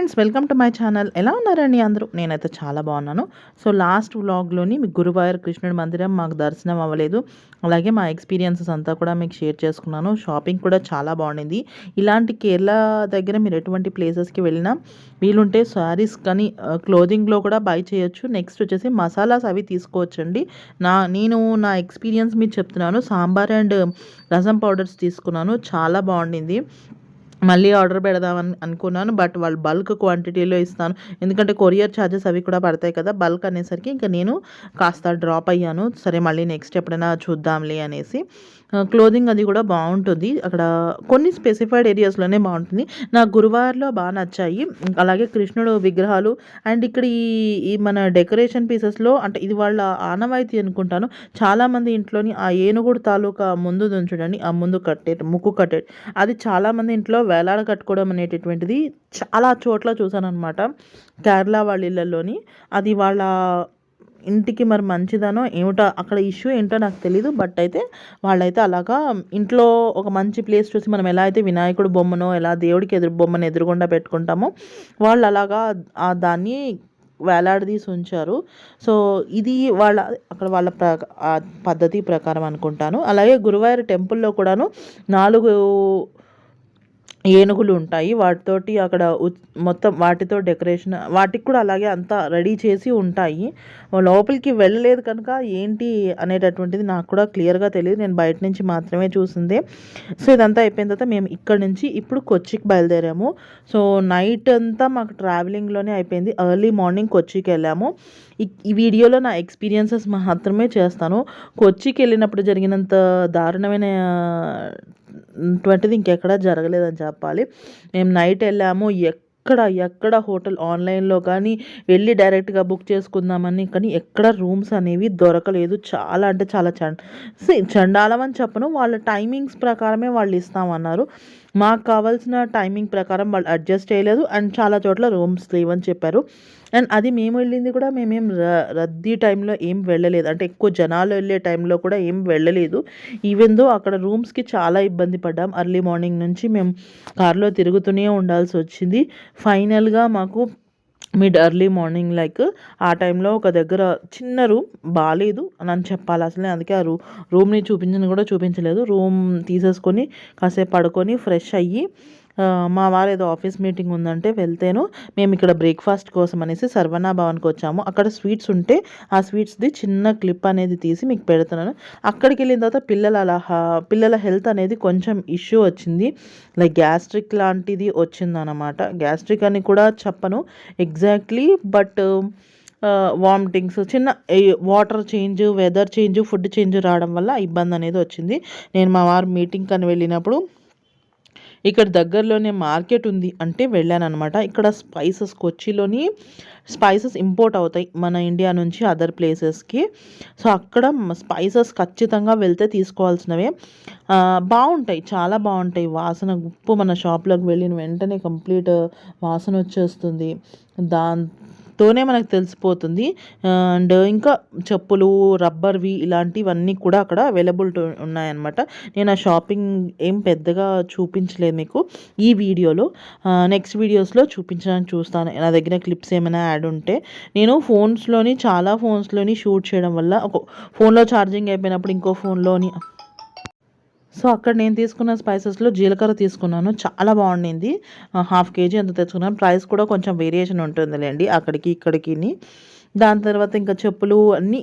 Friends welcome to my channel. ఎలా ఉన్నారండి అందరూ? నేనైతే చాలా బాగున్నాను. సో లాస్ట్ వ్లాగ్లోని మీకు గురువాయూర్ కృష్ణుడి మందిరం మాకు దర్శనం అవ్వలేదు. అలాగే మా ఎక్స్పీరియన్సెస్ అంతా కూడా మీకు షేర్ చేసుకున్నాను. షాపింగ్ కూడా చాలా బాగుండింది. ఇలాంటి కేరళ దగ్గర మీరు ఎటువంటి ప్లేసెస్కి వెళ్ళినా వీలుంటే శారీస్ కానీ క్లోదింగ్లో కూడా బై చేయొచ్చు. నెక్స్ట్ వచ్చేసి మసాలాస్ అవి తీసుకోవచ్చండి. నా నేను నా ఎక్స్పీరియన్స్ మీరు చెప్తున్నాను. సాంబార్ అండ్ రసం పౌడర్స్ తీసుకున్నాను. చాలా బాగుండింది. మళ్ళీ ఆర్డర్ పెడదామని అనుకున్నాను బట్ వాళ్ళు బల్క్ క్వాంటిటీలో ఇస్తాను. ఎందుకంటే కొరియర్ ఛార్జెస్ అవి కూడా పడతాయి కదా బల్క్ అనేసరికి ఇంకా నేను కాస్త డ్రాప్ అయ్యాను. సరే మళ్ళీ నెక్స్ట్ ఎప్పుడైనా చూద్దాంలే అనేసి. క్లోదింగ్ అది కూడా బాగుంటుంది. అక్కడ కొన్ని స్పెసిఫైడ్ ఏరియాస్లోనే బాగుంటుంది. నాకు గురువారంలో బాగా నచ్చాయి. అలాగే కృష్ణుడు విగ్రహాలు అండ్ ఇక్కడ ఈ ఈ మన డెకరేషన్ పీసెస్లో అంటే ఇది వాళ్ళ ఆనవాయితీ అనుకుంటాను. చాలామంది ఇంట్లోని ఆ ఏనుగుడు తాలూకా ముందు చూడండి ఆ ముందు కట్టే ముక్కు కట్టే అది చాలామంది ఇంట్లో వేలాడ కట్టుకోవడం అనేటటువంటిది చాలా చోట్ల చూసాను అనమాట కేరళ వాళ్ళ ఇళ్ళల్లోని అది వాళ్ళ ఇంటికి మరి మంచిదనో ఏమిటో అక్కడ ఇష్యూ ఏంటో నాకు తెలీదు. బట్ అయితే వాళ్ళైతే అలాగా ఇంట్లో ఒక మంచి ప్లేస్ చూసి మనం ఎలా అయితే వినాయకుడు బొమ్మనో ఎలా దేవుడికి ఎదురు బొమ్మను ఎదురుగుండా పెట్టుకుంటామో వాళ్ళు అలాగా దాన్ని వేలాడదీసి ఉంచారు. సో ఇది వాళ్ళ అక్కడ వాళ్ళ ప్ర పద్ధతి ప్రకారం అనుకుంటాను. అలాగే గురువాయూర్ టెంపుల్లో కూడాను నాలుగు ఏనుగులు ఉంటాయి వాటితోటి అక్కడ మొత్తం వాటితో డెకరేషన్ వాటికి కూడా అలాగే అంతా రెడీ చేసి ఉంటాయి. లోపలికి వెళ్ళలేదు కనుక ఏంటి అనేటటువంటిది నాకు కూడా క్లియర్గా తెలియదు నేను బయట నుంచి మాత్రమే చూసిందే. సో ఇదంతా అయిపోయిన తర్వాత మేము ఇక్కడ నుంచి ఇప్పుడు కొచ్చికి బయలుదేరాము. సో నైట్ అంతా మాకు ట్రావెలింగ్లోనే అయిపోయింది. ఎర్లీ మార్నింగ్ కొచ్చికి వెళ్ళాము. ఈ వీడియోలో నా ఎక్స్పీరియన్సెస్ మాత్రమే చేస్తాను. కొచ్చికి వెళ్ళినప్పుడు జరిగినంత దారుణమైన అటువంటిది ఇంకెక్కడా జరగలేదని చెప్పాలి. మేము నైట్ వెళ్ళాము. ఎక్కడ ఎక్కడ హోటల్ ఆన్లైన్లో కానీ వెళ్ళి డైరెక్ట్గా బుక్ చేసుకుందామని కానీ ఎక్కడ రూమ్స్ అనేవి దొరకలేదు. చాలా అంటే చాలా చండ చండాలం అని చెప్పను. వాళ్ళ టైమింగ్స్ ప్రకారమే వాళ్ళు ఇస్తామన్నారు. మాకు కావాల్సిన టైమింగ్ ప్రకారం వాళ్ళు అడ్జస్ట్ చేయలేదు. అండ్ చాలా చోట్ల రూమ్స్ లేవని చెప్పారు. అండ్ అది మేము వెళ్ళింది కూడా మేమేం రద్దీ టైంలో ఏం వెళ్ళలేదు. అంటే ఎక్కువ జనాలు వెళ్ళే టైంలో కూడా ఏం వెళ్ళలేదు. ఈవెన్ దో అక్కడ రూమ్స్కి చాలా ఇబ్బంది పడ్డాం. అర్లీ మార్నింగ్ నుంచి మేము కార్లో తిరుగుతూనే ఉండాల్సి వచ్చింది. ఫైనల్గా మాకు మిడ్ ఎర్లీ మార్నింగ్ లైక్ ఆ టైంలో ఒక దగ్గర చిన్న రూమ్ బాగాలేదు అని చెప్పాలి అసలే. అందుకే ఆ రూ రూమ్ని చూపించని కూడా చూపించలేదు. రూమ్ తీసేసుకొని కాసేపు పడుకొని ఫ్రెష్ అయ్యి మా వారు ఏదో ఆఫీస్ మీటింగ్ ఉందంటే వెళ్తేను మేము ఇక్కడ బ్రేక్ఫాస్ట్ కోసం అనేసి సర్వనా భవన్కి వచ్చాము. అక్కడ స్వీట్స్ ఉంటే ఆ స్వీట్స్ది చిన్న క్లిప్ అనేది తీసి మీకు పెడుతున్నాను. అక్కడికి వెళ్ళిన తర్వాత పిల్లల అలా పిల్లల హెల్త్ అనేది కొంచెం ఇష్యూ వచ్చింది. లైక్ గ్యాస్ట్రిక్ లాంటిది వచ్చిందనమాట గ్యాస్ట్రిక్ అని కూడా చెప్పను ఎగ్జాక్ట్లీ బట్ వామిటింగ్స్ చిన్న water change weather change food change రావడం వల్ల ఇబ్బంది అనేది వచ్చింది. నేను మా వారు మీటింగ్ అని వెళ్ళినప్పుడు ఇక్కడ దగ్గరలోనే మార్కెట్ ఉంది అంటే వెళ్ళాను అనమాట ఇక్కడ స్పైసెస్ కొచ్చిలోని స్పైసెస్ ఇంపోర్ట్ అవుతాయి మన ఇండియా నుంచి అదర్ ప్లేసెస్కి. సో అక్కడ స్పైసెస్ ఖచ్చితంగా వెళ్తే తీసుకోవాల్సినవే. బాగుంటాయి చాలా బాగుంటాయి. వాసన ఉప్పు మన షాప్లోకి వెళ్ళిన వెంటనే కంప్లీట్ వాసన వచ్చేస్తుంది. దాని తోనే మనకు తెలిసిపోతుంది. అండ్ ఇంకా చెప్పులు రబ్బర్వి ఇలాంటివన్నీ కూడా అక్కడ అవైలబుల్ ఉన్నాయన్నమాట. నేను ఆ షాపింగ్ ఏం పెద్దగా చూపించలేదు మీకు ఈ వీడియోలో. నెక్స్ట్ వీడియోస్లో చూపించడానికి చూస్తాను. నా దగ్గర క్లిప్స్ ఏమైనా యాడ్ ఉంటే. నేను ఫోన్స్లోని చాలా ఫోన్స్లోని షూట్ చేయడం వల్ల ఒక ఫోన్లో ఛార్జింగ్ అయిపోయినప్పుడు ఇంకో ఫోన్లోని సో అక్కడ నేను తీసుకున్న స్పైసెస్లో జీలకర్ర తీసుకున్నాను. చాలా బాగుండింది. హాఫ్ కేజీ ఎంత తెచ్చుకున్నాను. ప్రైస్ కూడా కొంచెం వేరియేషన్ ఉంటుందిలేండి. అక్కడికి ఇక్కడికి దాని తర్వాత ఇంకా చెప్పులు అన్నీ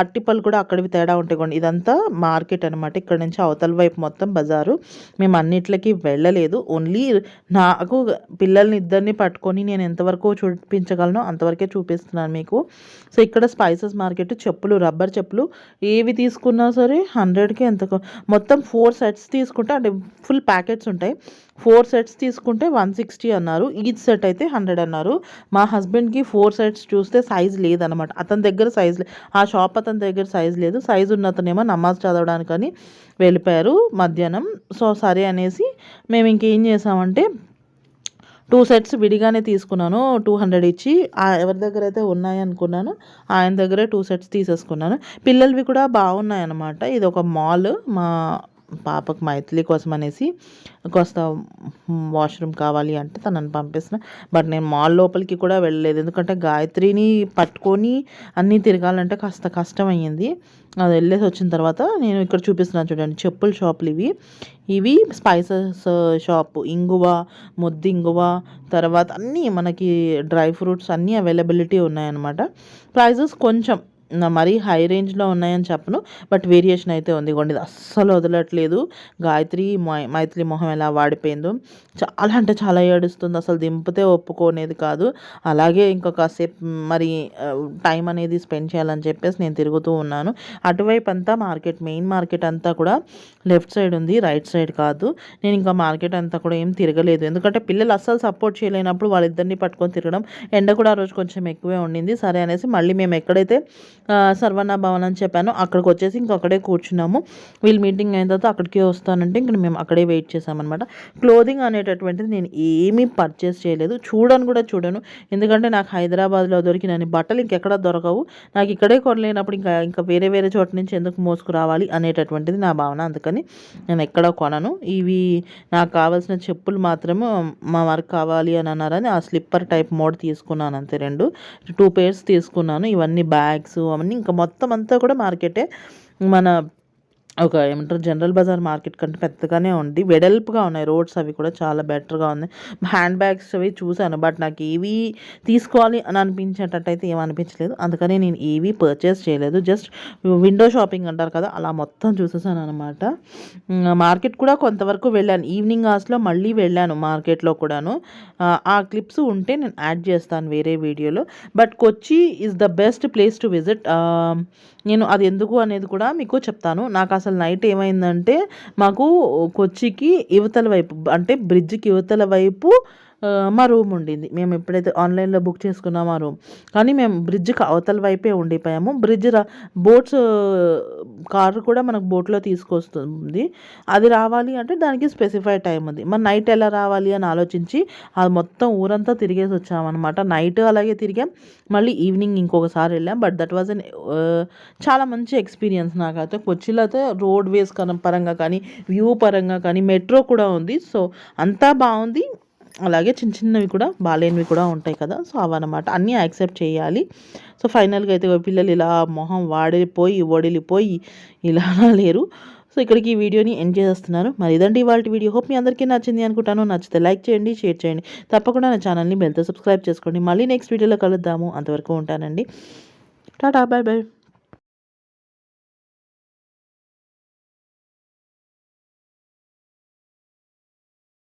అట్టిపళ్ళు కూడా అక్కడివి తేడా ఉంటాయి కొన్ని ఇదంతా మార్కెట్ అనమాట ఇక్కడ నుంచి అవతల వైపు మొత్తం బజారు. మేము అన్నిట్లకి వెళ్ళలేదు. ఓన్లీ నాకు పిల్లల్ని ఇద్దరిని పట్టుకొని నేను ఎంతవరకు చూపించగలను అంతవరకే చూపిస్తున్నాను మీకు. సో ఇక్కడ స్పైసెస్ మార్కెట్ చెప్పులు రబ్బర్ చెప్పులు ఏవి తీసుకున్నా సరే హండ్రెడ్కి ఎంత మొత్తం ఫోర్ సెట్స్ తీసుకుంటే అంటే ఫుల్ ప్యాకెట్స్ ఉంటాయి. ఫోర్ సెట్స్ తీసుకుంటే వన్ సిక్స్టీ అన్నారు. ఈచ్ సెట్ అయితే హండ్రెడ్ అన్నారు. మా హస్బెండ్కి ఫోర్ సెట్స్ చూస్తే సైజ్ లేదనమాట అతని దగ్గర సైజ్ ఆ షాప్ అతని దగ్గర సైజ్ లేదు. సైజ్ ఉన్న అతనేమో నమాజ్ చదవడానికని వెళ్ళిపోయారు మధ్యాహ్నం. సో సరే అనేసి మేము ఇంకేం చేసామంటే టూ సెట్స్ విడిగానే తీసుకున్నాను. టూ హండ్రెడ్ ఇచ్చి ఎవరి దగ్గర అయితే ఉన్నాయనుకున్నాను ఆయన దగ్గరే టూ సెట్స్ తీసేసుకున్నాను. పిల్లలవి కూడా బాగున్నాయి అనమాట ఇది ఒక మాల్ మా పాపకు మైథిలి కోసం అనేసి కాస్త వాష్రూమ్ కావాలి అంటే తనని పంపిస్తున్నా. బట్ నేను మాల్ లోపలికి కూడా వెళ్ళలేదు. ఎందుకంటే గాయత్రిని పట్టుకొని అన్నీ తిరగాలంటే కాస్త కష్టం అయ్యింది అది వెళ్ళేసి వచ్చిన తర్వాత నేను ఇక్కడ చూపిస్తున్నాను చూడండి. చెప్పుల షాపులు ఇవి. ఇవి స్పైసెస్ షాప్. ఇంగువ ముద్ది ఇంగువ తర్వాత అన్నీ మనకి డ్రై ఫ్రూట్స్ అన్నీ అవైలబిలిటీ ఉన్నాయన్నమాట. ప్రైజెస్ కొంచెం మరీ హై రేంజ్లో ఉన్నాయని చెప్పను బట్ వేరియేషన్ అయితే ఉంది. ఇగోండి ఇది అస్సలు వదలట్లేదు. గాయత్రి మై- మొహం ఎలా వాడిపోయిందో చాలా అంటే చాలా ఏడుస్తుంది. అసలు దింపితే ఒప్పుకోనేది కాదు. అలాగే ఇంకొక కాసేపు మరి టైం అనేది స్పెండ్ చేయాలని చెప్పేసి నేను తిరుగుతూ ఉన్నాను. అటువైపు అంతా మార్కెట్ మెయిన్ మార్కెట్ అంతా కూడా లెఫ్ట్ సైడ్ ఉంది రైట్ సైడ్ కాదు. నేను ఇంకా మార్కెట్ అంతా కూడా ఏం తిరగలేదు. ఎందుకంటే పిల్లలు అస్సలు సపోర్ట్ చేయలేనప్పుడు వాళ్ళిద్దరిని పట్టుకొని తిరగడం ఎండ కూడా ఆ రోజు కొంచెం ఎక్కువే ఉండింది. సరే అనేసి మళ్ళీ మేము ఎక్కడైతే సర్వణ భవన్ అని చెప్పాను. అక్కడికి వచ్చేసి ఇంక అక్కడే కూర్చున్నాము. వీళ్ళు మీటింగ్ అయిన తర్వాత అక్కడికే వస్తానంటే ఇంక మేము అక్కడే వెయిట్ చేసామన్నమాట క్లోదింగ్ అనేటటువంటిది నేను ఏమీ పర్చేస్ చేయలేదు. చూడను కూడా చూడను. ఎందుకంటే నాకు హైదరాబాద్లో దొరికిన బట్టలు ఇంకెక్కడ దొరకవు. నాకు ఇక్కడే కొనలేనప్పుడు ఇంకా ఇంకా వేరే వేరే చోట నుంచి ఎందుకు మోసుకురావాలి అనేటటువంటిది నా భావన. అందుకని నేను ఎక్కడ కొనను. ఇవి నాకు కావాల్సిన చెప్పులు మాత్రము మా వారికి కావాలి అని అన్నారని ఆ స్లిప్పర్ టైప్ మోడ్ తీసుకున్నాను అంతే రెండు. టూ పేర్స్ తీసుకున్నాను. ఇవన్నీ బ్యాగ్స్ అవన్నీ ఇంకా మొత్తం అంతా కూడా మార్కెటే మన ఒక ఏమంటారు జనరల్ బజార్ మార్కెట్ కంటే పెద్దగానే ఉంది. వెడల్పుగా ఉన్నాయి. రోడ్స్ అవి కూడా చాలా బెటర్గా ఉన్నాయి. హ్యాండ్ బ్యాగ్స్ అవి చూశాను. బట్ నాకు ఏవి తీసుకోవాలి అని అనిపించేటట్టు అయితే అందుకని నేను ఏవి పర్చేస్ చేయలేదు. జస్ట్ విండో షాపింగ్ అంటారు కదా అలా మొత్తం చూసేసాను అనమాట మార్కెట్ కూడా కొంతవరకు వెళ్ళాను. ఈవినింగ్ అవర్స్లో మళ్ళీ వెళ్ళాను మార్కెట్లో కూడాను. ఆ, ఆ క్లిప్స్ ఉంటే నేను యాడ్ చేస్తాను వేరే వీడియోలో. But Kochi is the best place to visit నేను అది ఎందుకు అనేది కూడా మీకు చెప్తాను. నాకు అసలు నైట్ ఏమైందంటే మాకు కొచ్చికి యువతల వైపు అంటే బ్రిడ్జ్కి యువతల వైపు మా రూమ్ ఉండింది. మేము ఎప్పుడైతే ఆన్లైన్లో బుక్ చేసుకున్నామో ఆ రూమ్. కానీ మేము బ్రిడ్జ్కి అవతల వైపే ఉండిపోయాము. బ్రిడ్జ్ రా బోట్స్ కారు కూడా మనకు బోట్లో తీసుకొస్తుంది. అది రావాలి అంటే దానికి స్పెసిఫైడ్ టైం ఉంది. మరి నైట్ ఎలా రావాలి అని ఆలోచించి అది మొత్తం ఊరంతా తిరిగేసి వచ్చామన్నమాట. నైట్ అలాగే తిరిగాం. మళ్ళీ ఈవినింగ్ ఇంకొకసారి వెళ్ళాం. బట్ దట్ వాజ్ అన్ చాలా మంచి ఎక్స్పీరియన్స్ నాకైతే. కొచ్చిలో అయితే రోడ్ వేస్ కన పరంగా కానీ వ్యూ పరంగా కానీ మెట్రో కూడా ఉంది. సో అంతా బాగుంది. అలాగే చిన్న చిన్నవి కూడా బాగాలేనివి కూడా ఉంటాయి కదా సో అవన్నమాట. అన్నీ యాక్సెప్ట్ చేయాలి. సో ఫైనల్గా అయితే పిల్లలు ఇలా మొహం వాడిపోయి వడిలిపోయి ఇలా లేరు. సో ఇక్కడికి ఈ వీడియోని ఎండ్ చేస్తున్నాను మరి ఇదండి ఇవాళ వీడియో. హోప్ మీ అందరికీ నచ్చింది అనుకుంటాను. నచ్చితే లైక్ చేయండి షేర్ చేయండి. తప్పకుండా నా ఛానల్ని బెల్తో సబ్స్క్రైబ్ చేసుకోండి. మళ్ళీ నెక్స్ట్ వీడియోలో కలుద్దాము. అంతవరకు ఉంటానండి. టాటా బాయ్ బాయ్.